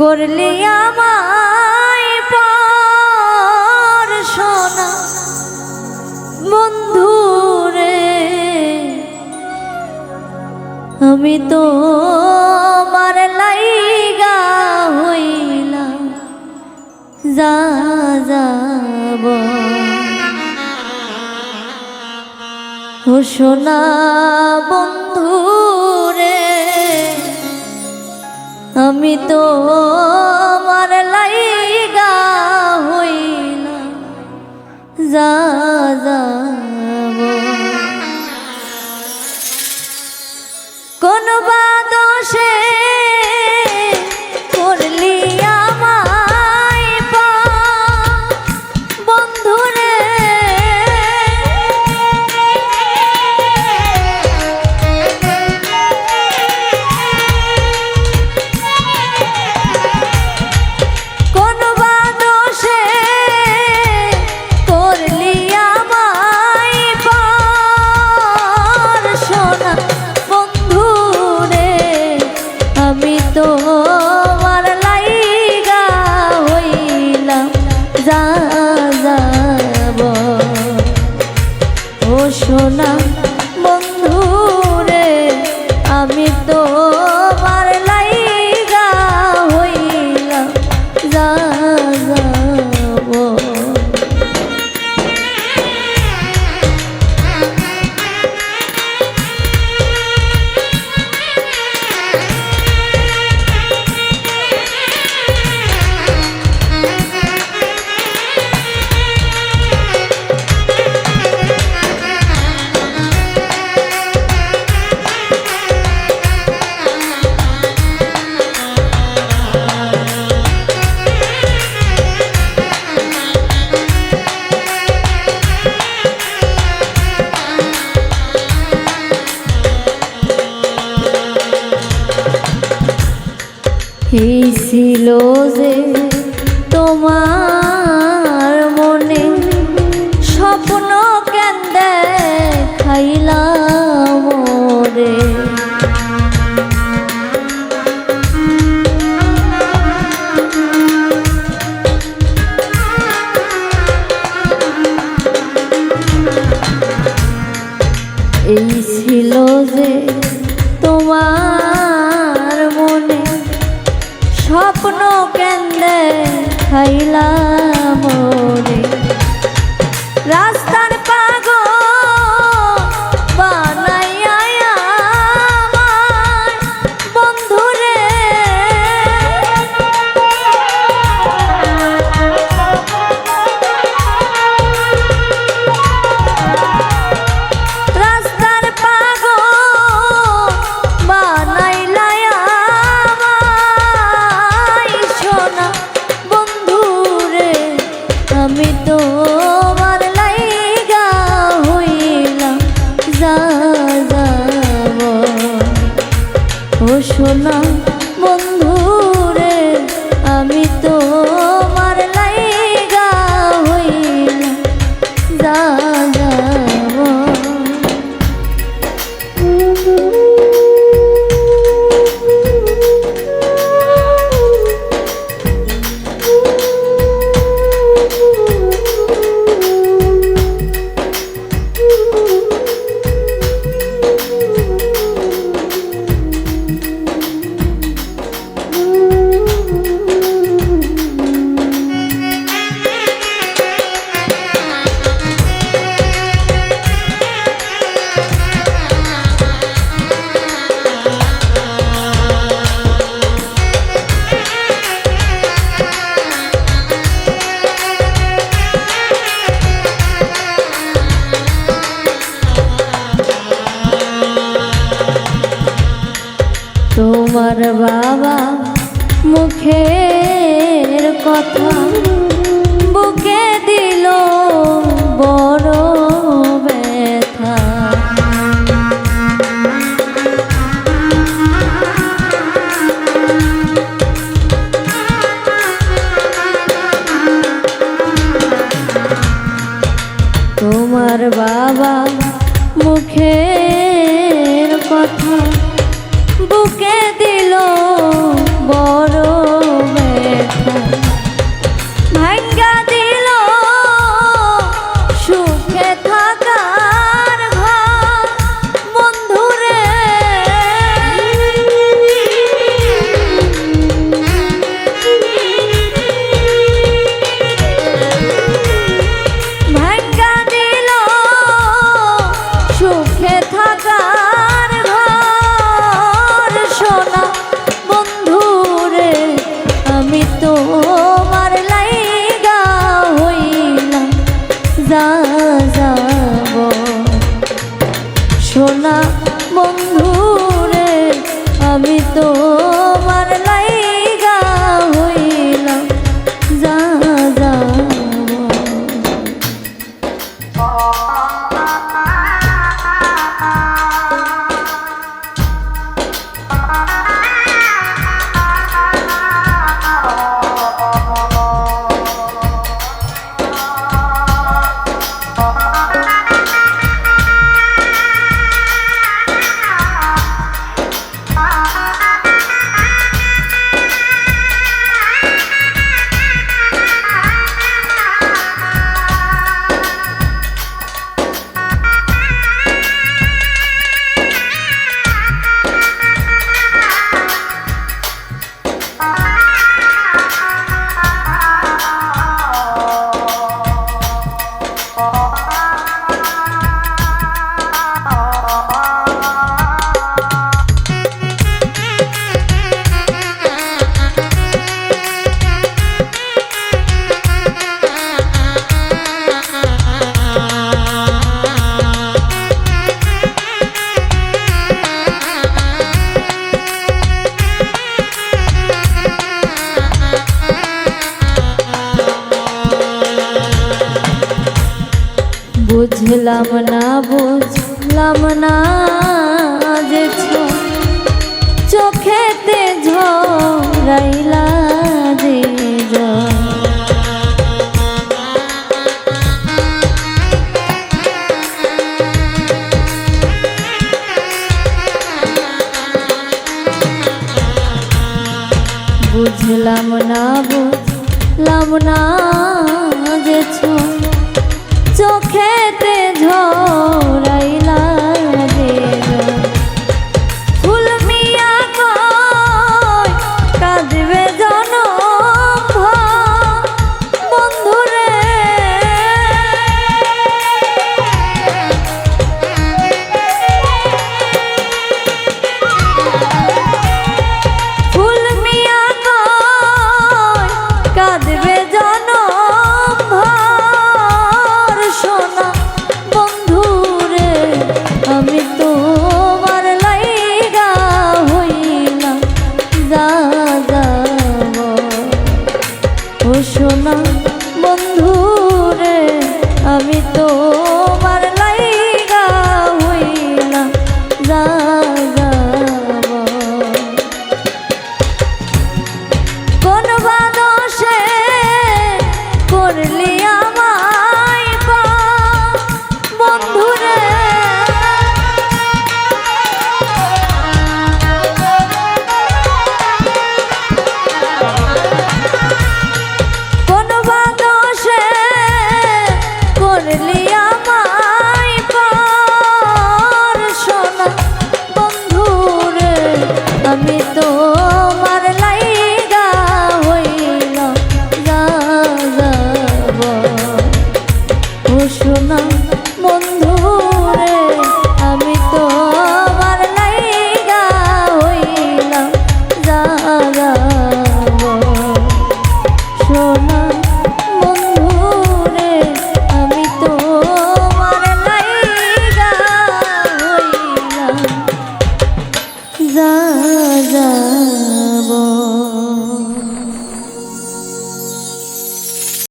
করলি আমায় পর সোনা। বন্ধু রে, আমি তো মার লাইগা হইলাম, যা যাব ও সোনা বন্ধু আমি তো মার লাইগা হইলাম যা যাব এই ছিল যে তোমার স্বপ্ন কেন্দ্রে খাইলাম রে। সোনা তোমার বাবা মুখের কথা বুকে দিল বড় তোমার বাবা মুখের কথা Oh. বুঝলাম না বুঝলাম না যে চোখেতে ঝরাইলা যে বুঝলাম না বুঝলাম না যে ছোট চোখেতে ঝোল।